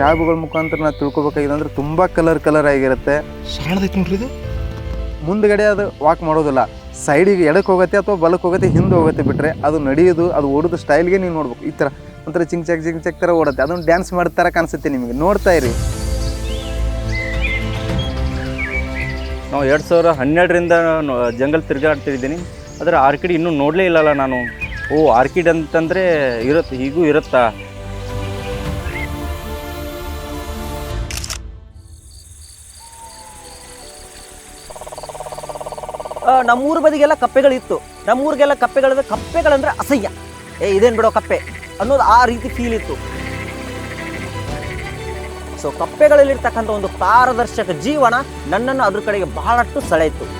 ಟ್ಯಾಬ್ಗಳ ಮುಖಾಂತರ ನಾವು ತಿಳ್ಕೊಬೇಕಾಗಿದೆ ಅಂದ್ರೆ ತುಂಬ ಕಲರ್ ಕಲರ್ ಆಗಿರುತ್ತೆ. ನೋಡ್ರಿ ಇದು? ಮುಂದ್ಗಡೆ ಅದು ವಾಕ್ ಮಾಡೋದಿಲ್ಲ. ಸೈಡಿಗೆ ಎಡಕ್ಕೆ ಹೋಗುತ್ತೆ ಅಥವಾ ಬಲಕ್ಕೆ ಹೋಗುತ್ತೆ ಹಿಂದೆ ಹೋಗುತ್ತೆ ಬಿಟ್ರೆ ಅದು ನಡೆಯೋದು ಅದು ಓಡೋದು ಸ್ಟೈಲ್ಗೆ ನೀವು ನೋಡ್ಬೇಕು. ಈ ಥರ ಒಂಥರ ಚಿಂಗ್ ಚಕ್ ಚಿಂಗ್ ಚಕ್ ಥರ ಓಡುತ್ತೆ. ಅದನ್ನು ಡ್ಯಾನ್ಸ್ ಮಾಡಿದ ಥರ ಕಾಣಿಸುತ್ತೆ ನಿಮಗೆ. ನೋಡ್ತಾ ಇರಿ. ನಾವು ಎರಡು ಸಾವಿರ ಹನ್ನೆರಡರಿಂದ ಜಂಗಲ್ ತಿರುಗಾಡ್ತಿದ್ದೀನಿ. ಆದರೆ ಆರ್ಕಿಡ್ ಇನ್ನೂ ನೋಡಲೇ ಇಲ್ಲಲ್ಲ ನಾನು. ಓ ಆರ್ಕಿಡ್ ಅಂತಂದರೆ ಇರುತ್ತೆ ಹೀಗೂ ಇರುತ್ತಾ? ನಮ್ಮೂರ ಬದಿಗೆಲ್ಲ ಕಪ್ಪೆಗಳಿತ್ತು. ನಮ್ಮೂರಿಗೆಲ್ಲ ಕಪ್ಪೆಗಳಂದ್ರೆ ಕಪ್ಪೆಗಳಂದ್ರೆ ಅಸಹ್ಯ. ಏ, ಇದೇನು ಬಿಡೋ ಕಪ್ಪೆ ಅನ್ನೋದು ಆ ರೀತಿ ಫೀಲ್ ಇತ್ತು. ಸೊ ಕಪ್ಪೆಗಳಲ್ಲಿರ್ತಕ್ಕಂಥ ಒಂದು ಪಾರದರ್ಶಕ ಜೀವನ ನನ್ನನ್ನು ಅದ್ರ ಕಡೆಗೆ ಬಹಳಷ್ಟು ಸೆಳೆಯಿತು.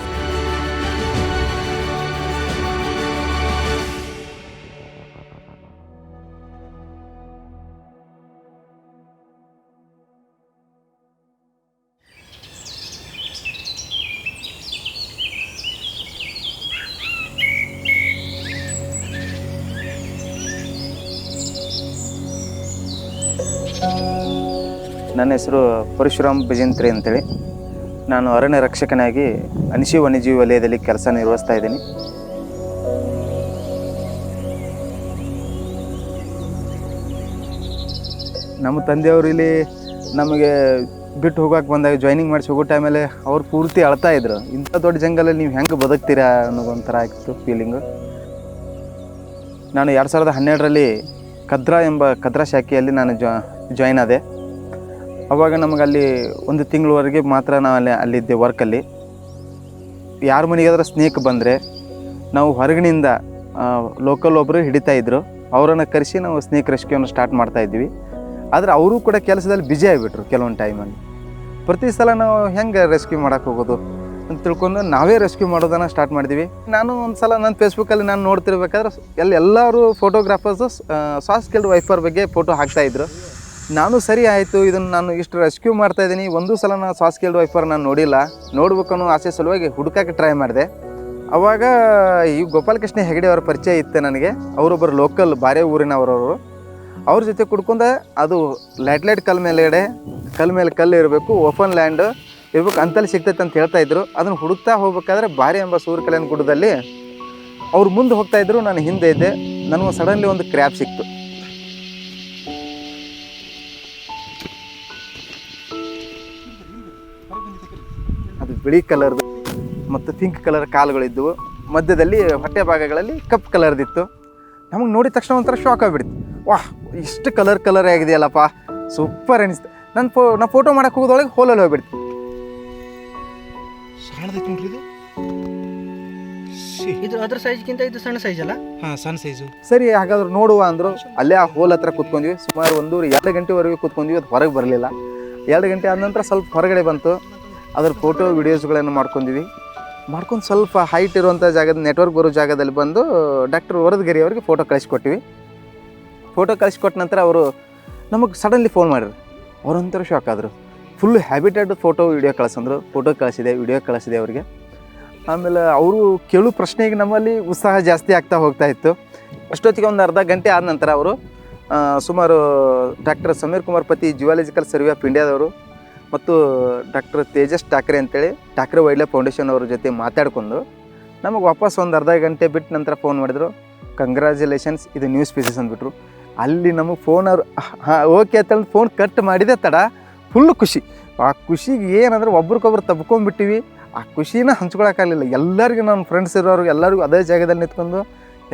ನನ್ನ ಹೆಸರು ಪರಶುರಾಮ್ ಬಿಜಂತ್ರಿ ಅಂತೇಳಿ. ನಾನು ಅರಣ್ಯ ರಕ್ಷಕನಾಗಿ ಅನಿಶಿ ವನ್ಯಜೀವಿ ವಲಯದಲ್ಲಿ ಕೆಲಸ ನಿರ್ವಹಿಸ್ತಾ ಇದ್ದೀನಿ. ನಮ್ಮ ತಂದೆಯವರು ಇಲ್ಲಿ ನಮಗೆ ಬಿಟ್ಟು ಹೋಗಕ್ಕೆ ಬಂದಾಗ ಜಾಯ್ನಿಂಗ್ ಮಾಡಿಸಿ ಹೋಗೋ ಟೈಮಲ್ಲಿ ಅವ್ರು ಪೂರ್ತಿ ಅಳ್ತಾ ಇದ್ರು. ಇಂಥ ದೊಡ್ಡ ಜಂಗಲಲ್ಲಿ ನೀವು ಹೆಂಗೆ ಬದುಕ್ತೀರಾ ಅನ್ನೋದೊಂಥರ ಆಗಿತ್ತು ಫೀಲಿಂಗು ನಾನು ಎರಡು ಸಾವಿರದ ಹನ್ನೆರಡರಲ್ಲಿ ಕದ್ರಾ ಎಂಬ ಕದ್ರಾ ಶಾಖೆಯಲ್ಲಿ ನಾನು ಜಾಯ್ನ್ ಆದೆ. ಅವಾಗ ನಮಗೆ ಅಲ್ಲಿ ಒಂದು ತಿಂಗಳವರೆಗೆ ಮಾತ್ರ ನಾವು ಅಲ್ಲಿ ಅಲ್ಲಿದ್ದೆ ವರ್ಕಲ್ಲಿ ಯಾರ ಮನೆಗಾದ್ರೆ ಸ್ನೇಕ್ ಬಂದರೆ ನಾವು ಹೊರಗಿನಿಂದ ಲೋಕಲ್ ಒಬ್ಬರು ಹಿಡಿತಾ ಇದ್ರು. ಅವರನ್ನು ಕರೆಸಿ ನಾವು ಸ್ನೇಕ್ ರೆಸ್ಕ್ಯೂನ ಸ್ಟಾರ್ಟ್ ಮಾಡ್ತಾ ಇದ್ವಿ. ಆದರೆ ಅವರು ಕೂಡ ಕೆಲಸದಲ್ಲಿ ಬ್ಯುಸಿ ಆಗಿಬಿಟ್ರು ಕೆಲವೊಂದು ಟೈಮಲ್ಲಿ ಪ್ರತಿ ಸಲ ನಾವು ಹೆಂಗೆ ರೆಸ್ಕ್ಯೂ ಮಾಡೋಕೆ ಹೋಗೋದು ಅಂತ ತಿಳ್ಕೊಂಡು ನಾವೇ ರೆಸ್ಕ್ಯೂ ಮಾಡೋದನ್ನು ಸ್ಟಾರ್ಟ್ ಮಾಡಿದ್ವಿ. ನಾನು ಒಂದು ಸಲ ನನ್ನ ಫೇಸ್ಬುಕ್ಕಲ್ಲಿ ನಾನು ನೋಡ್ತಿರ್ಬೇಕಾದ್ರೆ ಎಲ್ಲ ಎಲ್ಲರೂ ಫೋಟೋಗ್ರಾಫರ್ಸು ಸಾಫ್ಟ್ ಸ್ಕಿಲ್ಡ್ ವೈಫರ್ ಬಗ್ಗೆ ಫೋಟೋ ಹಾಕ್ತಾಯಿದ್ರು ನಾನು ಸರಿ ಆಯಿತು, ಇದನ್ನು ನಾನು ಇಷ್ಟು ರೆಸ್ಕ್ಯೂ ಮಾಡ್ತಾ ಇದ್ದೀನಿ. ಒಂದು ಸಲ ನಾನು ಸಾಸ್ ಕೇಲ್ಡ್ ವೈಫರ್ ನಾನು ನೋಡಿಲ್ಲ. ನೋಡ್ಬೇಕು ಅನ್ನೋ ಆಸೆ ಸಲುವಾಗಿ ಹುಡುಕಕ್ಕೆ ಟ್ರೈ ಮಾಡಿದೆ. ಅವಾಗ ಈ ಗೋಪಾಲಕೃಷ್ಣ ಹೆಗಡೆ ಅವರ ಪರಿಚಯ ಇತ್ತು ನನಗೆ. ಅವರೊಬ್ಬರು ಲೋಕಲ್ ಬಾರೆ ಊರಿನವರವರು. ಅವ್ರ ಜೊತೆ ಕುಡ್ಕೊಂಡ ಅದು ಲೈಟ್ ಲೈಟ್ ಕಲ್ ಮೇಲೆಗಡೆ ಕಲ್ ಮೇಲೆ ಕಲ್ಲು ಇರಬೇಕು ಓಪನ್ ಲ್ಯಾಂಡ್ ಇರ್ಬೇಕು, ಅಂತಲ್ಲಿ ಸಿಗ್ತೈತೆ ಅಂತ ಹೇಳ್ತಾ ಇದ್ರು. ಅದನ್ನು ಹುಡುಕ್ತಾ ಹೋಗ್ಬೇಕಾದ್ರೆ ಬಾರಿ ಎಂಬ ಸೂರ್ಯ ಕಲ್ಯಾಣ ಗುಡ್ಡದಲ್ಲಿ ಅವ್ರು ಮುಂದೆ ಹೋಗ್ತಾ ಇದ್ರು, ನಾನು ಹಿಂದೆ ಇದ್ದೆ. ನನಗೆ ಸಡನ್ಲಿ ಒಂದು ಕ್ರ್ಯಾಪ್ ಸಿಕ್ತು. ಬಿಳಿ ಕಲರ್ದು ಮತ್ತು ಪಿಂಕ್ ಕಲರ್ ಕಾಲುಗಳಿದ್ದವು. ಮಧ್ಯದಲ್ಲಿ ಹೊಟ್ಟೆ ಭಾಗಗಳಲ್ಲಿ ಕಪ್ ಕಲರ್ದಿತ್ತು ನಮಗೆ ನೋಡಿದ ತಕ್ಷಣ ಒಂಥರ ಶಾಕ್ ಆಗಿಬಿಡ್ತು. ವಾಹ್ ಇಷ್ಟು ಕಲರ್ ಕಲರ್ ಆಗಿದೆಯಲ್ಲಪ್ಪ. ಸೂಪರ್ ಅನಿಸ್ತು. ನನ್ನ ಫೋ ನಾ ಫೋಟೋ ಮಾಡೋಕೆ ಹೋಗೋದೊಳಗೆ ಹೋಲಲ್ಲಿ ಹೋಗ್ಬಿಡ್ತು. ಇದು? ಇದು ಅದ್ರ ಸೈಜ್ಗಿಂತ ಇದು ಸಣ್ಣ ಸೈಜ್ ಅಲ್ಲ? ಹಾಂ ಸಣ್ಣ ಸೈಜು ಸರಿ ಹಾಗಾದ್ರೆ ನೋಡುವ ಅಂದರು ಅಲ್ಲೇ ಆ ಹೋಲ್ ಹತ್ರ ಕೂತ್ಕೊಂಡ್ವಿ. ಸುಮಾರು ಒಂದೂವರೆ ಎರಡು ಗಂಟೆವರೆಗೂ ಕೂತ್ಕೊಂಡ್ವಿ ಅದು ಹೊರಗೆ ಬರಲಿಲ್ಲ. ಎರಡು ಗಂಟೆ ಆದ ನಂತರ ಸ್ವಲ್ಪ ಹೊರಗಡೆ ಬಂತು. ಅದ್ರ ಫೋಟೋ ವಿಡಿಯೋಸ್ಗಳನ್ನು ಮಾಡ್ಕೊಂಡಿವಿ. ಮಾಡ್ಕೊಂಡು ಸ್ವಲ್ಪ ಹೈಟ್ ಇರುವಂಥ ಜಾಗದ ನೆಟ್ವರ್ಕ್ ಬರೋ ಜಾಗದಲ್ಲಿ ಬಂದು ಡಾಕ್ಟರ್ ವರದಗಿರಿ ಅವರಿಗೆ ಫೋಟೋ ಕಳಿಸ್ಕೊಟ್ಟಿವಿ. ಫೋಟೋ ಕಳಿಸ್ಕೊಟ್ಟ ನಂತರ ಅವರು ನಮಗೆ ಸಡನ್ಲಿ ಫೋನ್ ಮಾಡಿದ್ರು. ಅವರೊಂಥರ ಶಾಕ್ ಆದರು. ಫುಲ್ ಹ್ಯಾಬಿಟೆಡ್ ಫೋಟೋ ವಿಡಿಯೋ ಕಳಿಸಂದ್ರು. ಫೋಟೋ ಕಳಿಸಿದೆ ವಿಡಿಯೋ ಕಳಿಸಿದೆ ಅವರಿಗೆ. ಆಮೇಲೆ ಅವರು ಕೇಳೋ ಪ್ರಶ್ನೆಗೆ ನಮ್ಮಲ್ಲಿ ಉತ್ಸಾಹ ಜಾಸ್ತಿ ಆಗ್ತಾ ಹೋಗ್ತಾ ಇತ್ತು. ಅಷ್ಟೊತ್ತಿಗೆ ಒಂದು ಅರ್ಧ ಗಂಟೆ ಆದ ನಂತರ ಅವರು ಸುಮಾರು ಡಾಕ್ಟರ್ ಸಮೀರ್ ಕುಮಾರ್ ಪತಿ ಜಿಯಾಲಜಿಕಲ್ ಸರ್ವೆ ಆಫ್ ಇಂಡಿಯಾದವರು ಮತ್ತು ಡಾಕ್ಟರ್ ತೇಜಸ್ ಠಾಕ್ರೆ ಅಂತೇಳಿ ಠಾಕ್ರೆ ವೈಲ್ಡ್ ಫೌಂಡೇಶನ್ ಅವ್ರ ಜೊತೆ ಮಾತಾಡಿಕೊಂಡು ನಮಗೆ ವಾಪಸ್ ಒಂದು ಅರ್ಧ ಗಂಟೆ ಬಿಟ್ಟು ನಂತರ ಫೋನ್ ಮಾಡಿದ್ರು. ಕಂಗ್ರ್ಯಾಚುಲೇಷನ್ಸ್ ಇದು ನ್ಯೂಸ್ ಪೀಸಸ್ ಅಂದ್ಬಿಟ್ರು. ಅಲ್ಲಿ ನಮಗೆ ಫೋನ್ ಅವ್ರು, ಹಾಂ ಓಕೆ ಅಂತ ಫೋನ್ ಕಟ್ ಮಾಡಿದೆ ತಡ. ಫುಲ್ ಖುಷಿ. ಆ ಖುಷಿಗೆ ಏನಂದ್ರೆ ಒಬ್ರಿಗೊಬ್ರು ತಬ್ಕೊಂಡ್ಬಿಟ್ಟಿವಿ. ಆ ಖುಷಿನ ಹಂಚ್ಕೊಳಕ್ಕಾಗಲಿಲ್ಲ. ಎಲ್ಲರಿಗೂ ನಮ್ಮ ಫ್ರೆಂಡ್ಸ್ ಇರೋರು ಎಲ್ಲರಿಗೂ ಅದೇ ಜಾಗದಲ್ಲಿ ನಿಂತ್ಕೊಂಡು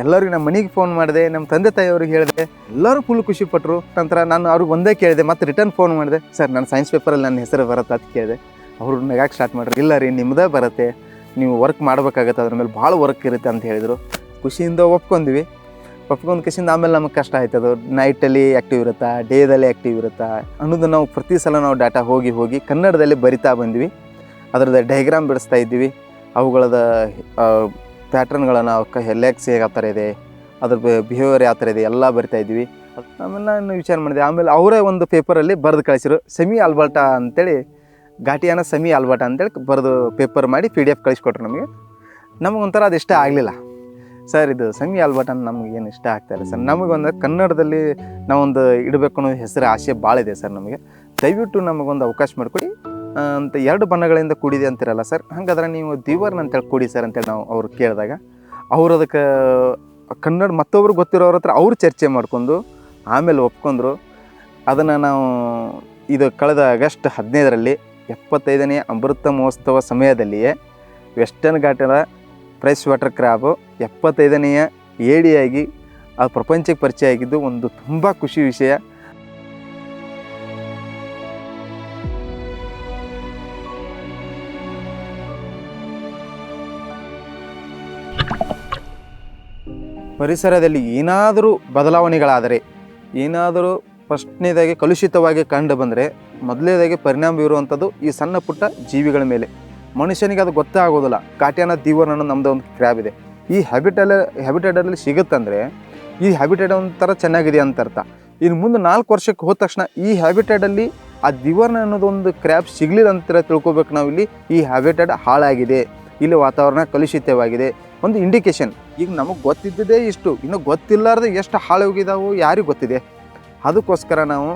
ಎಲ್ಲರಿಗೂ ನಮ್ಮ ಮನೆಗೆ ಫೋನ್ ಮಾಡಿದೆ, ನಮ್ಮ ತಂದೆ ತಾಯಿಯವ್ರಿಗೆ ಹೇಳಿದೆ, ಎಲ್ಲರೂ ಫುಲ್ ಖುಷಿ ಪಟ್ಟರು ನಂತರ ನಾನು ಅವ್ರಿಗೆ ಒಂದೇ ಕೇಳಿದೆ, ಮತ್ತೆ ರಿಟರ್ನ್ ಫೋನ್ ಮಾಡಿದೆ, ಸರ್ ನಾನು ಸೈನ್ಸ್ ಪೇಪರಲ್ಲಿ ನನ್ನ ಹೆಸರು ಬರುತ್ತೆ ಅಂತ ಕೇಳಿದೆ. ಅವರು ಯಾಕೆ ಸ್ಟಾರ್ಟ್ ಮಾಡ್ರಿ? ಇಲ್ಲ ರೀ ನಿಮ್ಮದೇ ಬರುತ್ತೆ. ನೀವು ವರ್ಕ್ ಮಾಡಬೇಕಾಗತ್ತೆ, ಅದ್ರ ಮೇಲೆ ಭಾಳ ವರ್ಕ್ ಇರುತ್ತೆ ಅಂತ ಹೇಳಿದರು. ಖುಷಿಯಿಂದ ಒಪ್ಕೊಂಡ್ವಿ. ಒಪ್ಕೊಂಡು ಕಿಸಿಂದ ಆಮೇಲೆ ನಮಗೆ ಕಷ್ಟ ಆಯ್ತದು ನೈಟಲ್ಲಿ ಆ್ಯಕ್ಟಿವ್ ಇರುತ್ತಾ? ಡೇದಲ್ಲಿ ಆ್ಯಕ್ಟಿವ್ ಇರುತ್ತಾ? ಅನ್ನೋದು ನಾವು ಪ್ರತಿ ಸಲ ನಾವು ಡಾಟಾ ಹೋಗಿ ಹೋಗಿ ಕನ್ನಡದಲ್ಲಿ ಬರಿತಾ ಬಂದ್ವಿ. ಅದರದ್ದು ಡೈಗ್ರಾಮ್ ಬಿಡಿಸ್ತಾ ಇದ್ವಿ. ಅವುಗಳದ ಪ್ಯಾಟ್ರನ್ಗಳನ್ನು ಅವಕ್ಕೆ ಲೆಗ್ಸ್ ಹೇಗೆ ಆ ಥರ ಇದೆ, ಅದ್ರ ಬಿಹೇವಿಯರ್ ಯಾವ ಥರ ಇದೆ, ಎಲ್ಲ ಬರಿತಾ ಇದ್ವಿ. ಆಮೇಲೆ ನಾನು ವಿಚಾರ ಮಾಡಿದೆ, ಆಮೇಲೆ ಅವರೇ ಒಂದು ಪೇಪರಲ್ಲಿ ಬರೆದು ಕಳಿಸಿರು. ಸೆಮಿ ಆಲ್ಬರ್ಟಾ ಅಂತೇಳಿ, ಘಾಟಿಯಾನ ಸೆಮಿ ಆಲ್ಬರ್ಟಾ ಅಂತೇಳಿ ಬರೆದು ಪೇಪರ್ ಮಾಡಿ ಪಿ ಡಿ ಎಫ್ ಕಳಿಸ್ಕೊಟ್ರು ನಮಗೆ. ನಮಗೊಂಥರ ಅದು ಇಷ್ಟ ಆಗಲಿಲ್ಲ. ಸರ್, ಇದು ಸೆಮಿ ಆಲ್ಬರ್ಟ್ ಅಂತ ನಮ್ಗೆ ಏನು ಇಷ್ಟ ಆಗ್ತಾರೆ ಸರ್. ನಮಗೊಂದು ಕನ್ನಡದಲ್ಲಿ ನಾವೊಂದು ಇಡಬೇಕು ಅನ್ನೋ ಹೆಸರು, ಆಸೆ ಭಾಳ ಇದೆ ಸರ್ ನಮಗೆ. ದಯವಿಟ್ಟು ನಮಗೊಂದು ಅವಕಾಶ ಮಾಡಿಕೊಡಿ. ಅಂತ ಎರಡು ಬಣ್ಣಗಳಿಂದ ಕೂಡಿದೆ ಅಂತಿರಲ್ಲ ಸರ್? ಹಂಗಾದ್ರೆ ನೀವು ದಿವರ್ನ ಅಂತೇಳಿ ಕೂಡಿ ಸರ್ ಅಂತೇಳಿ ನಾವು ಅವ್ರು ಕೇಳಿದಾಗ. ಅವ್ರು ಅದಕ್ಕೆ ಕನ್ನಡ ಮತ್ತೊಬ್ರು ಗೊತ್ತಿರೋರ ಹತ್ರ ಅವ್ರು ಚರ್ಚೆ ಮಾಡ್ಕೊಂಡು ಆಮೇಲೆ ಒಪ್ಕೊಂಡ್ರು. ಅದನ್ನು ನಾವು ಇದು ಕಳೆದ ಆಗಸ್ಟ್ ಹದಿನೈದರಲ್ಲಿ ಎಪ್ಪತ್ತೈದನೇ ಅಮೃತ ಮಹೋತ್ಸವ ಸಮಯದಲ್ಲಿಯೇ ವೆಸ್ಟರ್ನ್ ಘಾಟದ ಫ್ರೆಶ್ ವಾಟರ್ ಕ್ರಾಬು ಎಪ್ಪತ್ತೈದನೆಯ ಏಡಿಯಾಗಿ ಅದು ಪ್ರಪಂಚಕ್ಕೆ ಪರಿಚಯ ಆಗಿದ್ದು ಒಂದು ತುಂಬ ಖುಷಿ ವಿಷಯ. ಪರಿಸರದಲ್ಲಿ ಏನಾದರೂ ಬದಲಾವಣೆಗಳಾದರೆ, ಏನಾದರೂ ಫಸ್ಟ್ನೇದಾಗಿ ಕಲುಷಿತವಾಗಿ ಕಂಡು ಬಂದರೆ ಮೊದಲನೇದಾಗಿ ಪರಿಣಾಮ ಬೀರುವಂಥದ್ದು ಈ ಸಣ್ಣ ಪುಟ್ಟ ಜೀವಿಗಳ ಮೇಲೆ. ಮನುಷ್ಯನಿಗೆ ಅದು ಗೊತ್ತೇ ಆಗೋದಿಲ್ಲ. ಕಾಟ್ಯಾನ ದೀವರ್ ಅನ್ನೋ ನಮ್ಮದು ಒಂದು ಕ್ರ್ಯಾಬ್ ಇದೆ. ಈ ಹ್ಯಾಬಿಟಲ್ ಹ್ಯಾಬಿಟೇಟಲ್ಲಿ ಸಿಗುತ್ತಂದರೆ, ಈ ಹ್ಯಾಬಿಟೇಟ್ ಒಂಥರ ಚೆನ್ನಾಗಿದೆ ಅಂತ ಅರ್ಥ. ಇನ್ನು ಮುಂದೆ ನಾಲ್ಕು ವರ್ಷಕ್ಕೆ ಹೋದ ತಕ್ಷಣ ಈ ಹ್ಯಾಬಿಟೇಟಲ್ಲಿ ಆ ದಿವರ್ನ ಅನ್ನೋದು ಒಂದು ಕ್ರ್ಯಾಬ್ ಸಿಗ್ಲಿಲ್ಲ ಅಂತ ತಿಳ್ಕೊಬೇಕು ನಾವಿಲ್ಲಿ. ಈ ಹ್ಯಾಬಿಟೇಟ್ ಹಾಳಾಗಿದೆ. ಇಲ್ಲಿ ವಾತಾವರಣ ಕಲುಷಿತವಾಗಿದೆ. ಒಂದು ಇಂಡಿಕೇಶನ್ ಈಗ ನಮಗೆ ಗೊತ್ತಿದ್ದದೇ ಇಷ್ಟು. ಇನ್ನು ಗೊತ್ತಿಲ್ಲಾರ್ದೆ ಎಷ್ಟು ಹಾಳು ಹೋಗಿದಾವು ಯಾರಿಗೆ ಗೊತ್ತಿದೆ. ಅದಕ್ಕೋಸ್ಕರ ನಾವು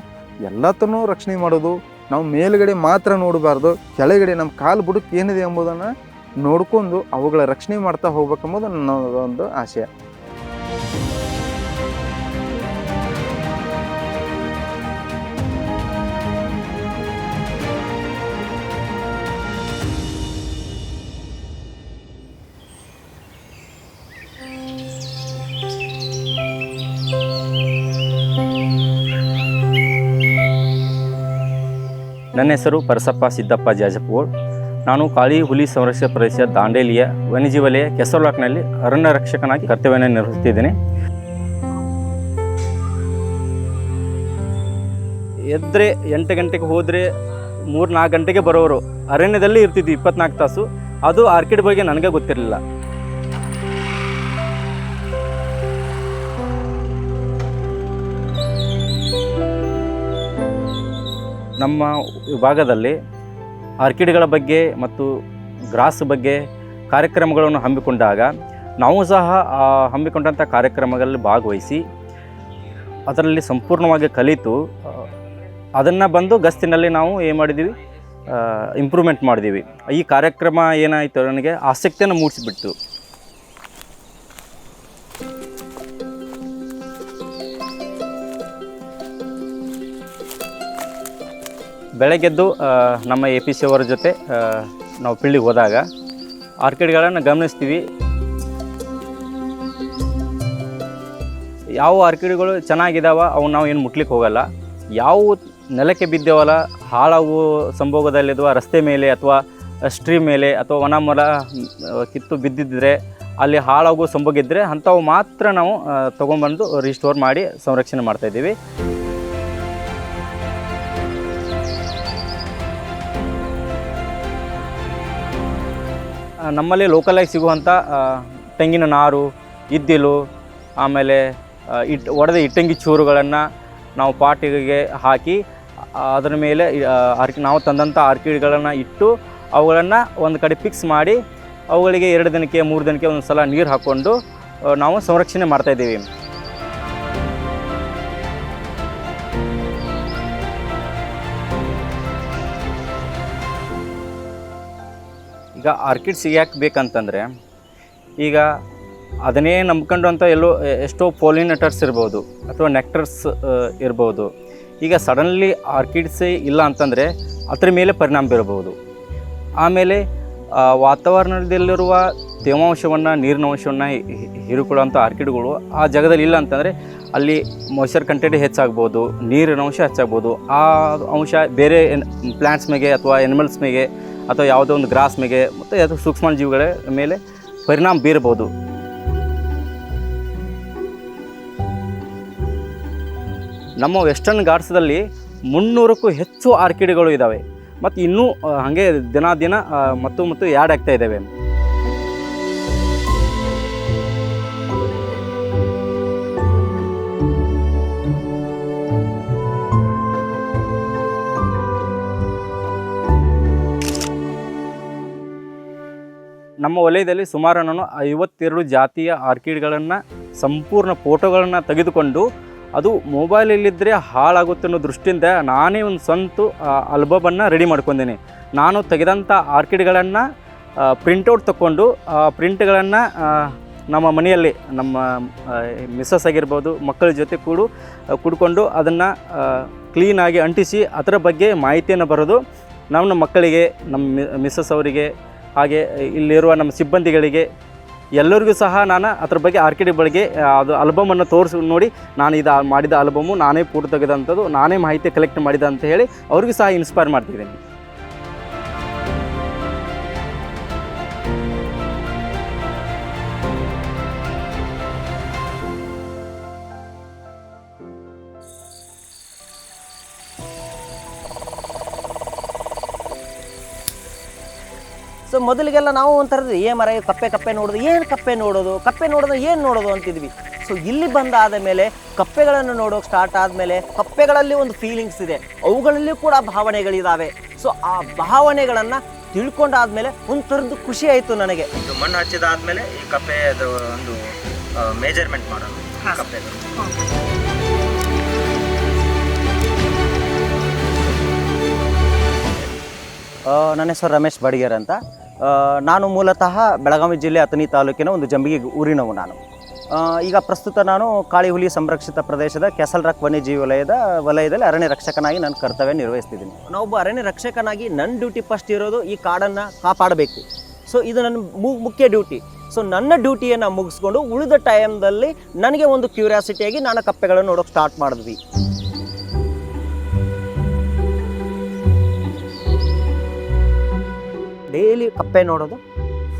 ಎಲ್ಲತನ್ನೂ ರಕ್ಷಣೆ ಮಾಡೋದು, ನಾವು ಮೇಲುಗಡೆ ಮಾತ್ರ ನೋಡಬಾರ್ದು, ಕೆಳಗಡೆ ನಮ್ಮ ಕಾಲು ಬುಡಕ್ಕೆ ಏನಿದೆ ಎಂಬುದನ್ನು ನೋಡ್ಕೊಂಡು ಅವುಗಳ ರಕ್ಷಣೆ ಮಾಡ್ತಾ ಹೋಗ್ಬೇಕೆಂಬುದು ನನ್ನ ಒಂದು ಆಶಯ. ನನ್ನ ಹೆಸರು ಪರಸಪ್ಪ ಸಿದ್ದಪ್ಪ ಜಾಜಪ್ಪಗೋಳ್ ನಾನು ಕಾಳಿ ಹುಲಿ ಸಂರಕ್ಷಿತ ಪ್ರದೇಶ ದಾಂಡೇಲಿಯ ವನ್ಯಜೀವಿ ವಲಯ ಕೆಸರ್ಲಾಕ್ನಲ್ಲಿ ಅರಣ್ಯ ರಕ್ಷಕನಾಗಿ ಕರ್ತವ್ಯವನ್ನು ನಿರ್ವಹಿಸುತ್ತಿದ್ದೇನೆ. ಎದ್ರೆ ಎಂಟು ಗಂಟೆಗೆ ಹೋದರೆ ಮೂರು ನಾಲ್ಕು ಗಂಟೆಗೆ ಬರೋರು. ಅರಣ್ಯದಲ್ಲಿ ಇರ್ತಿದ್ವಿ ಇಪ್ಪತ್ನಾಲ್ಕು ತಾಸು. ಅದು ಆರ್ಕಿಡ್ ಬಗ್ಗೆ ನನಗೆ ಗೊತ್ತಿರಲಿಲ್ಲ. ನಮ್ಮ ವಿಭಾಗದಲ್ಲಿ ಆರ್ಕಿಡ್ಗಳ ಬಗ್ಗೆ ಮತ್ತು ಗ್ರಾಸ್ ಬಗ್ಗೆ ಕಾರ್ಯಕ್ರಮಗಳನ್ನು ಹಮ್ಮಿಕೊಂಡಾಗ ನಾವು ಸಹ ಹಮ್ಮಿಕೊಂಡಂಥ ಕಾರ್ಯಕ್ರಮಗಳಲ್ಲಿ ಭಾಗವಹಿಸಿ ಅದರಲ್ಲಿ ಸಂಪೂರ್ಣವಾಗಿ ಕಲಿತು ಅದನ್ನು ಬಂದು ಗಸ್ತಿನಲ್ಲಿ ನಾವು ಏನು ಮಾಡಿದ್ದೀವಿ ಇಂಪ್ರೂವ್ಮೆಂಟ್ ಮಾಡಿದ್ದೀವಿ ಈ ಕಾರ್ಯಕ್ರಮ ಏನಾಯಿತು ನನಗೆ ಆಸಕ್ತಿಯನ್ನು ಮೂಡಿಸಿಬಿಟ್ಟು ಬೆಳಗ್ಗೆದ್ದು ನಮ್ಮ ಎ ಪಿ ಸಿ ಅವರ ಜೊತೆ ನಾವು ಪಿಳ್ಳಿಗೆ ಹೋದಾಗ ಆರ್ಕಿಡ್ಗಳನ್ನು ಗಮನಿಸ್ತೀವಿ. ಯಾವ ಆರ್ಕಿಡ್ಗಳು ಚೆನ್ನಾಗಿದ್ದಾವ ಅವು ನಾವು ಏನು ಮುಟ್ಲಿಕ್ಕೆ ಹೋಗಲ್ಲ. ಯಾವ ನೆಲಕ್ಕೆ ಬಿದ್ದೇವಲ್ಲ ಹಾಳಾಗು ಸಂಭೋಗದಲ್ಲಿರುವ ರಸ್ತೆ ಮೇಲೆ ಅಥವಾ ಸ್ಟ್ರೀಮ್ ಮೇಲೆ ಅಥವಾ ಒಣ ಮರ ಕಿತ್ತು ಬಿದ್ದಿದ್ದರೆ ಅಲ್ಲಿ ಹಾಳಾಗೋ ಸಂಭೋಗ ಇದ್ದರೆ ಅಂಥವು ಮಾತ್ರ ನಾವು ತೊಗೊಂಬಂದು ರಿಸ್ಟೋರ್ ಮಾಡಿ ಸಂರಕ್ಷಣೆ ಮಾಡ್ತಾಯಿದ್ದೀವಿ ನಮ್ಮಲ್ಲಿ ಲೋಕಲಾಗಿ ಸಿಗುವಂಥ ತೆಂಗಿನ ನಾರು, ಇದ್ದಿಲು, ಆಮೇಲೆ ಇಟ್, ಒಡೆದ ಇಟ್ಟಂಗಿ ಚೂರುಗಳನ್ನು ನಾವು ಪಾಟಿಗೆ ಹಾಕಿ ಅದರ ಮೇಲೆ ಆರ್ಕಿ ನಾವು ತಂದಂಥ ಆರ್ಕಿಡ್ಗಳನ್ನು ಇಟ್ಟು ಅವುಗಳನ್ನು ಒಂದು ಕಡೆ ಫಿಕ್ಸ್ ಮಾಡಿ, ಅವುಗಳಿಗೆ ಎರಡು ದಿನಕ್ಕೆ, ಮೂರು ದಿನಕ್ಕೆ ಒಂದು ಸಲ ನೀರು ಹಾಕ್ಕೊಂಡು ನಾವು ಸಂರಕ್ಷಣೆ ಮಾಡ್ತಾಯಿದ್ದೀವಿ ಈಗ ಆರ್ಕಿಡ್ಸ್ ಯಾಕೆ ಬೇಕಂತಂದರೆ ಈಗ ಅದನ್ನೇ ನಂಬ್ಕೊಂಡು ಅಂತ ಎಲ್ಲೋ ಎಷ್ಟೋ ಪೋಲಿನೇಟರ್ಸ್ ಇರ್ಬೋದು ಅಥವಾ ನೆಕ್ಟರ್ಸ್ ಇರ್ಬೋದು. ಈಗ ಸಡನ್ಲಿ ಆರ್ಕಿಡ್ಸೇ ಇಲ್ಲ ಅಂತಂದರೆ ಅದ್ರ ಮೇಲೆ ಪರಿಣಾಮ ಬೀರಬಹುದು ಆಮೇಲೆ ವಾತಾವರಣದಲ್ಲಿರುವ ತೇವಾಂಶವನ್ನು, ನೀರಿನ ಅಂಶವನ್ನು ಹೀರಿಕೊಳ್ಳುವಂಥ ಆರ್ಕಿಡ್ಗಳು ಆ ಜಾಗದಲ್ಲಿ ಇಲ್ಲ ಅಂತಂದರೆ ಅಲ್ಲಿ ಮಾಯ್ಚರ್ ಕಂಟೆಂಟ್ ಹೆಚ್ಚಾಗ್ಬೋದು, ನೀರಿನ ಅಂಶ ಹೆಚ್ಚಾಗ್ಬೋದು. ಆ ಅಂಶ ಬೇರೆ ಪ್ಲ್ಯಾಂಟ್ಸ್ ಮೇಲೆ ಅಥವಾ ಎನಿಮಲ್ಸ್ ಮೇಲೆ ಅಥವಾ ಯಾವುದೋ ಒಂದು ಗ್ರಾಸ್ ಮೇಲೆ ಮತ್ತು ಅದು ಸೂಕ್ಷ್ಮ ಜೀವಿಗಳ ಮೇಲೆ ಪರಿಣಾಮ ಬೀರಬಹುದು. ನಮ್ಮ ವೆಸ್ಟರ್ನ್ ಘಾಟ್ಸ್ದಲ್ಲಿ ಮುನ್ನೂರಕ್ಕೂ ಹೆಚ್ಚು ಆರ್ಕಿಡ್ಗಳು ಇದ್ದಾವೆ ಮತ್ತು ಇನ್ನೂ ಹಾಗೆ ದಿನ ದಿನ ಮತ್ತು ಮತ್ತು ಆ್ಯಡ್ ಆಗ್ತಾ ಇದ್ದಾವೆ ನಮ್ಮ ವಲಯದಲ್ಲಿ ಸುಮಾರು ನಾನು ಐವತ್ತೆರಡು ಜಾತಿಯ ಆರ್ಕಿಡ್ಗಳನ್ನು, ಸಂಪೂರ್ಣ ಫೋಟೋಗಳನ್ನು ತೆಗೆದುಕೊಂಡು ಅದು ಮೊಬೈಲಲ್ಲಿದ್ದರೆ ಹಾಳಾಗುತ್ತೆ ಅನ್ನೋ ದೃಷ್ಟಿಯಿಂದ ನಾನೇ ಒಂದು ಸ್ವಂತ ಆಲ್ಬಮನ್ನು ರೆಡಿ ಮಾಡ್ಕೊಂಡಿನಿ. ನಾನು ತೆಗೆದಂಥ ಆರ್ಕಿಡ್ಗಳನ್ನು ಪ್ರಿಂಟೌಟ್ ತಗೊಂಡು, ಆ, ಪ್ರಿಂಟ್ಗಳನ್ನು ನಮ್ಮ ಮನೆಯಲ್ಲಿ ನಮ್ಮ ಮಿಸ್ಸಸ್ ಆಗಿರ್ಬೋದು, ಮಕ್ಕಳ ಜೊತೆ ಕೂಡು ಕುಡ್ಕೊಂಡು ಅದನ್ನು ಕ್ಲೀನಾಗಿ ಅಂಟಿಸಿ ಅದರ ಬಗ್ಗೆ ಮಾಹಿತಿಯನ್ನು ಬರೋದು ನಮ್ಮ ಮಕ್ಕಳಿಗೆ, ನಮ್ಮ ಮಿಸ್ಸಸ್ ಅವರಿಗೆ, ಹಾಗೆ ಇಲ್ಲಿರುವ ನಮ್ಮ ಸಿಬ್ಬಂದಿಗಳಿಗೆ ಎಲ್ಲರಿಗೂ ಸಹ ನಾನು ಅದ್ರ ಬಗ್ಗೆ ಆರ್ಕಿಡ್ ಬಗ್ಗೆ ಅದು ಆಲ್ಬಮನ್ನು ತೋರಿಸಿ ನೋಡಿ, ನಾನು ಇದು ಮಾಡಿದ ಆಲ್ಬಮು ನಾನೇ ಫೋಟೋ ತೆಗೆದಂಥದ್ದು, ನಾನೇ ಮಾಹಿತಿ ಕಲೆಕ್ಟ್ ಮಾಡಿದ ಅಂತ ಹೇಳಿ, ಅವ್ರಿಗೂ ಸಹ ಇನ್ಸ್ಪೈರ್ ಮಾಡ್ತಿದ್ದೀನಿ. ಸೊ ಮೊದಲಿಗೆಲ್ಲ ನಾವು ಒಂಥರದ್ದು ಏ ಮರ ಕಪ್ಪೆ ಕಪ್ಪೆ ನೋಡೋದು ಏನು ಕಪ್ಪೆ ನೋಡೋದು ಕಪ್ಪೆ ನೋಡೋದು ಏನು ನೋಡೋದು? ಅಂತಿದ್ವಿ. ಸೊ ಇಲ್ಲಿ ಬಂದಾದ ಮೇಲೆ ಕಪ್ಪೆಗಳನ್ನು ನೋಡೋಕೆ ಸ್ಟಾರ್ಟ್ ಆದಮೇಲೆ ಕಪ್ಪೆಗಳಲ್ಲಿ ಒಂದು ಫೀಲಿಂಗ್ಸ್ ಇದೆ. ಅವುಗಳಲ್ಲಿ ಕೂಡ ಭಾವನೆಗಳಿದ್ದಾವೆ ಸೊ ಆ ಭಾವನೆಗಳನ್ನು ತಿಳ್ಕೊಂಡಾದ್ಮೇಲೆ ಒಂಥರದ್ದು ಥರದ್ದು ಖುಷಿ ಆಯಿತು ನನಗೆ. ಇದು ಮಣ್ಣು ಹಚ್ಚಿದಾದ್ಮೇಲೆ ಈ ಕಪ್ಪೆ ಅದು ಒಂದು ಮೇಜರ್ಮೆಂಟ್ ಮಾಡೋದು ಕಪ್ಪೆದು. ಆ, ನನ್ನ ಹೆಸರು ರಮೇಶ್ ಬಡಿಗೇರ್ ಅಂತ. ನಾನು ಮೂಲತಃ ಬೆಳಗಾವಿ ಜಿಲ್ಲೆ ಅಥಣಿ ತಾಲೂಕಿನ ಒಂದು ಜಂಬಿಗೆ ಊರಿನವು ನಾನು. ಈಗ ಪ್ರಸ್ತುತ ನಾನು ಕಾಳಿ ಹುಲಿ ಸಂರಕ್ಷಿತ ಪ್ರದೇಶದ ಕೆಸಲ್ ರಾಕ್ ವನ್ಯಜೀವಿ ವಲಯದ, ವಲಯದಲ್ಲಿ ಅರಣ್ಯ ರಕ್ಷಕನಾಗಿ ನಾನು ಕರ್ತವ್ಯ ನಿರ್ವಹಿಸ್ತಿದ್ದೀನಿ. ನಾವೊಬ್ಬ ಅರಣ್ಯ ರಕ್ಷಕನಾಗಿ ನನ್ನ ಡ್ಯೂಟಿ ಫಸ್ಟ್ ಇರೋದು ಈ ಕಾಡನ್ನು ಕಾಪಾಡಬೇಕು. ಸೊ ಇದು ನನ್ನ ಮುಖ್ಯ ಡ್ಯೂಟಿ. ಸೊ ನನ್ನ ಡ್ಯೂಟಿಯನ್ನು ಮುಗಿಸ್ಕೊಂಡು ಉಳಿದ ಟೈಮ್ದಲ್ಲಿ ನನಗೆ ಒಂದು ಕ್ಯೂರಿಯಾಸಿಟಿಯಾಗಿ ನಾನು ಕಪ್ಪೆಗಳನ್ನು ನೋಡೋಕೆ ಸ್ಟಾರ್ಟ್ ಮಾಡಿದ್ವಿ. ಕಪ್ಪೆ ನೋಡೋದು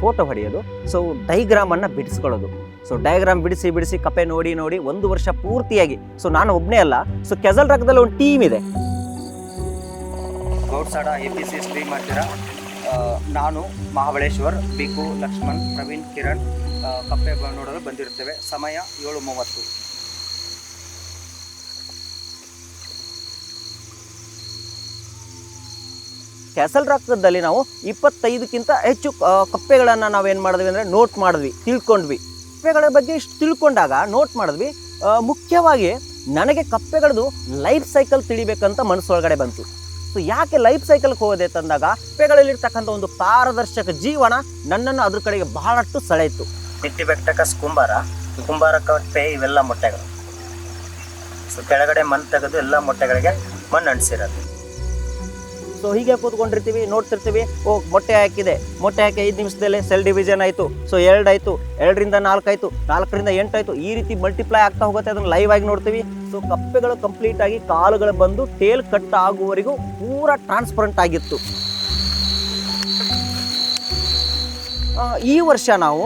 ಫೋಟೋ ಹೊಡೆಯೋದು ಸೊ ಡೈಗ್ರಾಮನ್ನು ಬಿಡಿಸ್ಕೊಳ್ಳೋದು. ಸೊ ಡಯಾಗ್ರಾಮ್ ಬಿಡಿಸಿ ಬಿಡಿಸಿ, ಕಪ್ಪೆ ನೋಡಿ ನೋಡಿ ಒಂದು ವರ್ಷ ಪೂರ್ತಿಯಾಗಿ ಸೊ ನಾನು ಒಬ್ಬನೇ ಅಲ್ಲ ಸೊ ಕೆಸಲ್ ರಕ್ತದಲ್ಲಿ ಒಂದು ಟೀಮ್ ಇದೆ. ಗೌಡ್ಸಾಡ ಎ ಪಿ ಸಿ ಸ್ಟ್ರೀಮ್ ಮಾಡ್ತೀರಾ? ನಾನು ಮಹಾಬಳೇಶ್ವರ್, ಬಿಕು, ಲಕ್ಷ್ಮಣ್, ಪ್ರವೀಣ್, ಕಿರಣ್ ಕಪ್ಪೆ ನೋಡಲು ಬಂದಿರುತ್ತೇವೆ. ಸಮಯ ಏಳು ಮೂವತ್ತು. ಕ್ಯಾಸಲ್ ರಾಕ್ದಲ್ಲಿ ನಾವು ಇಪ್ಪತ್ತೈದಕ್ಕಿಂತ ಹೆಚ್ಚು ಕಪ್ಪೆಗಳನ್ನು ನಾವೇನು ಮಾಡಿದ್ವಿ ಅಂದರೆ ನೋಟ್ ಮಾಡಿದ್ವಿ, ತಿಳ್ಕೊಂಡ್ವಿ. ಕಪ್ಪೆಗಳ ಬಗ್ಗೆ ಇಷ್ಟು ತಿಳ್ಕೊಂಡಾಗ ನೋಟ್ ಮಾಡಿದ್ವಿ. ಮುಖ್ಯವಾಗಿ ನನಗೆ ಕಪ್ಪೆಗಳದು ಲೈಫ್ ಸೈಕಲ್ ತಿಳಿಬೇಕಂತ ಮನಸ್ಸೊಳಗಡೆ ಬಂತು. ಸೊ ಯಾಕೆ ಲೈಫ್ ಸೈಕಲ್ಗೆ ಹೋದೆ ತಂದಾಗ, ಕಪ್ಪೆಗಳಲ್ಲಿರ್ತಕ್ಕಂಥ ಒಂದು ಪಾರದರ್ಶಕ ಜೀವನ ನನ್ನನ್ನು ಅದ್ರ ಕಡೆಗೆ ಬಹಳಷ್ಟು ಸೆಳೆಯಿತು. ತಿಟ್ಟಿ ಬೆಟ್ಟಕಸ್ ಕುಂಬಾರ ಕುಂಬಾರ ಕಪ್ಪೆ, ಇವೆಲ್ಲ ಮೊಟ್ಟೆಗಳು. ಸೊ ಕೆಳಗಡೆ ಮಣ್ಣು ತೆಗೆದು ಎಲ್ಲ ಮೊಟ್ಟೆಗಳಿಗೆ ಮಣ್ಣು ಅಂಟಿಸಿರೋದು. ಸೊ ಹೀಗೆ ಕೂತ್ಕೊಂಡಿರ್ತೀವಿ, ನೋಡ್ತಿರ್ತೀವಿ. ಓ, ಮೊಟ್ಟೆ ಹಾಕಿದೆ. ಮೊಟ್ಟೆ ಹಾಕಿ ಐದು ನಿಮಿಷದಲ್ಲೇ ಸೆಲ್ ಡಿವಿಷನ್ ಆಯಿತು. ಸೊ ಎರಡು ಆಯಿತು, ಎರಡರಿಂದ ನಾಲ್ಕು ಆಯಿತು, ನಾಲ್ಕರಿಂದ ಎಂಟು ಆಯಿತು. ಈ ರೀತಿ ಮಲ್ಟಿಪ್ಲೈ ಆಗ್ತಾ ಹೋಗುತ್ತೆ. ಅದನ್ನು ಲೈವ್ ಆಗಿ ನೋಡ್ತೀವಿ. ಸೊ ಕಪ್ಪೆಗಳು ಕಂಪ್ಲೀಟ್ ಆಗಿ ಕಾಲುಗಳು ಬಂದು ಟೇಲ್ ಕಟ್ ಆಗುವವರೆಗೂ ಪೂರ ಟ್ರಾನ್ಸ್ಪರೆಂಟ್ ಆಗಿತ್ತು. ಈ ವರ್ಷ ನಾವು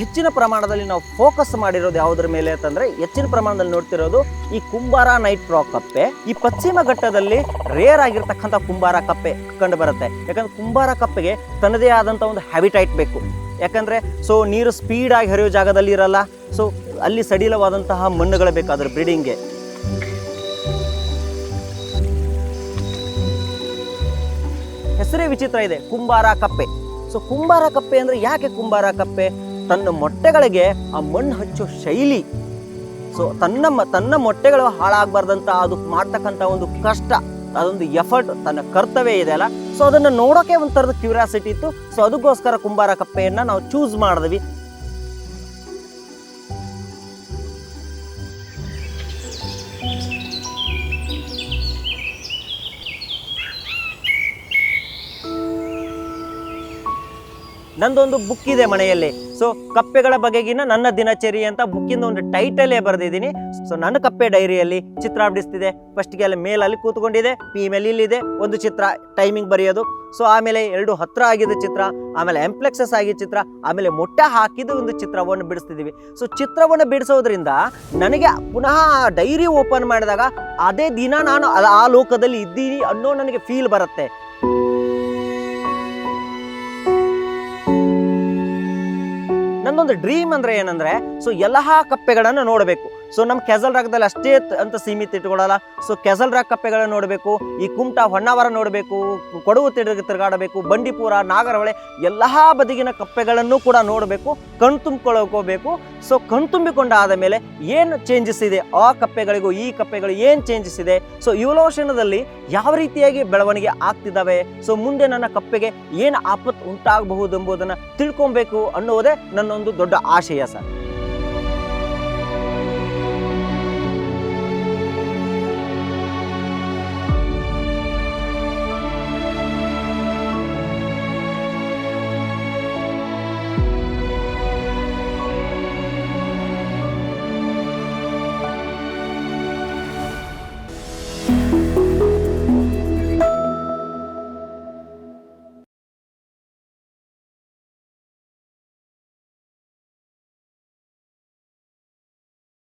ಹೆಚ್ಚಿನ ಪ್ರಮಾಣದಲ್ಲಿ ನಾವು ಫೋಕಸ್ ಮಾಡಿರೋದು ಯಾವುದ್ರ ಮೇಲೆ ಅಂತಂದ್ರೆ ಹೆಚ್ಚಿನ ಪ್ರಮಾಣದಲ್ಲಿ ನೋಡ್ತಿರೋದು ಈ ಕುಂಬಾರ ನೈಟ್ ಫ್ರಾಕ್ ಕಪ್ಪೆ. ಈ ಪಶ್ಚಿಮ ಘಟ್ಟದಲ್ಲಿ ರೇರ್ ಆಗಿರ್ತಕ್ಕಂಥ ಕುಂಬಾರ ಕಪ್ಪೆ ಕಂಡು ಬರುತ್ತೆ. ಯಾಕಂದ್ರೆ ಕುಂಬಾರ ಕಪ್ಪೆಗೆ ತನ್ನದೇ ಆದಂಥ ಒಂದು ಹ್ಯಾಬಿಟೈಟ್ ಬೇಕು. ಯಾಕಂದ್ರೆ ಸೊ ನೀರು ಸ್ಪೀಡ್ ಆಗಿ ಹರಿಯೋ ಜಾಗದಲ್ಲಿ ಇರಲ್ಲ. ಸೊ ಅಲ್ಲಿ ಸಡಿಲವಾದಂತಹ ಮಣ್ಣುಗಳು ಬೇಕಾದ್ರೆ ಬ್ರೀಡಿಂಗ್ಗೆ ಹೆಸರೇ ವಿಚಿತ್ರ ಇದೆ, ಕುಂಬಾರ ಕಪ್ಪೆ. ಸೊ ಕುಂಬಾರ ಕಪ್ಪೆ ಅಂದರೆ ಯಾಕೆ ಕುಂಬಾರ ಕಪ್ಪೆ? ತನ್ನ ಮೊಟ್ಟೆಗಳಿಗೆ ಆ ಮಣ್ಣು ಹಚ್ಚೋ ಶೈಲಿ. ಸೊ ತನ್ನ ತನ್ನ ಮೊಟ್ಟೆಗಳು ಹಾಳಾಗಬಾರ್ದಂಥ ಅದು ಮಾಡ್ತಕ್ಕಂಥ ಒಂದು ಕಷ್ಟ, ಅದೊಂದು ಎಫರ್ಟ್ ತನ್ನ ಕರ್ತವ್ಯ ಇದೆ ಅಲ್ಲ? ಸೊ ಅದನ್ನು ನೋಡೋಕೆ ಒಂಥರದ ಕ್ಯೂರಿಯಾಸಿಟಿ ಇತ್ತು. ಸೊ ಅದಕ್ಕೋಸ್ಕರ ಕುಂಬಾರ ಕಪ್ಪೆಯನ್ನು ನಾವು ಚೂಸ್ ಮಾಡಿದ್ವಿ. ನಂದೊಂದು ಬುಕ್ ಇದೆ ಮನೆಯಲ್ಲಿ. ಸೊ ಕಪ್ಪೆಗಳ ಬಗೆಗಿನ ನನ್ನ ದಿನಚರಿ ಅಂತ ಬುಕ್ಕಿಂದ ಒಂದು ಟೈಟಲೇ ಬರೆದಿದ್ದೀನಿ. ಸೊ ನನ್ನ ಕಪ್ಪೆ ಡೈರಿಯಲ್ಲಿ ಚಿತ್ರ ಬಿಡಿಸ್ತಿದೆ. ಫಸ್ಟ್ಗೆ ಅಲ್ಲಿ ಮೇಲಲ್ಲಿ ಕೂತ್ಕೊಂಡಿದೆ ಫೀಮೇಲ್ ಇಲ್ಲಿದೆ, ಒಂದು ಚಿತ್ರ ಟೈಮಿಂಗ್ ಬರೆಯೋದು. ಸೊ ಆಮೇಲೆ ಎರಡು ಹತ್ರ ಆಗಿದ್ದ ಚಿತ್ರ, ಆಮೇಲೆ ಎಂಪ್ಲೆಕ್ಸಸ್ ಆಗಿದ್ದ ಚಿತ್ರ, ಆಮೇಲೆ ಮೊಟ್ಟೆ ಹಾಕಿದ ಒಂದು ಚಿತ್ರವನ್ನು ಬಿಡಿಸ್ತಿದ್ದೀವಿ. ಸೊ ಚಿತ್ರವನ್ನು ಬಿಡಿಸೋದ್ರಿಂದ ನನಗೆ ಪುನಃ ಡೈರಿ ಓಪನ್ ಮಾಡಿದಾಗ ಅದೇ ದಿನ ನಾನು ಆ ಲೋಕದಲ್ಲಿ ಇದ್ದೀನಿ ಅನ್ನೋ ನನಗೆ ಫೀಲ್ ಬರುತ್ತೆ. ನನ್ನೊಂದು ಡ್ರೀಮ್ ಅಂದ್ರೆ ಏನಂದ್ರೆ ಸೊ ಎಲ್ಲ ಕಪ್ಪೆಗಳನ್ನು ನೋಡಬೇಕು. ಸೊ ನಮ್ಮ ಕೆಸಲ್ ರಾಗದಲ್ಲಿ ಅಷ್ಟೇ ಅಂತ ಸೀಮಿತ ಇಟ್ಕೊಳ್ಳಲ್ಲ ಸೊ ಕೆಸಲ್ ರಾಗ ಕಪ್ಪೆಗಳನ್ನು ನೋಡಬೇಕು, ಈ ಕುಮಟಾ ಹೊನ್ನಾವರ ನೋಡಬೇಕು ಕೊಡವು ತಿರುಗಿ ತಿರುಗಾಡಬೇಕು, ಬಂಡೀಪುರ, ನಾಗರಹೊಳೆ, ಎಲ್ಲ ಬದಿಗಿನ ಕಪ್ಪೆಗಳನ್ನು ಕೂಡ ನೋಡಬೇಕು, ಕಣ್ ತುಂಬಿಕೊಳ್ಳಬೇಕು ಸೊ ಕಣ್ ತುಂಬಿಕೊಂಡಾದ ಮೇಲೆ ಏನು ಚೇಂಜಸ್ ಇದೆ? ಆ ಕಪ್ಪೆಗಳಿಗೂ ಈ ಕಪ್ಪೆಗಳು ಏನು ಚೇಂಜಸ್ ಇದೆ? ಸೊ ಯುವಲೋಷಣದಲ್ಲಿ ಯಾವ ರೀತಿಯಾಗಿ ಬೆಳವಣಿಗೆ ಆಗ್ತಿದ್ದಾವೆ? ಸೊ ಮುಂದೆ ನನ್ನ ಕಪ್ಪೆಗೆ ಏನು ಆಪತ್ತು ಉಂಟಾಗಬಹುದು ಎಂಬುದನ್ನು ತಿಳ್ಕೊಬೇಕು ಅನ್ನುವುದೇ ನನ್ನೊಂದು ದೊಡ್ಡ ಆಶಯ ಸರ್.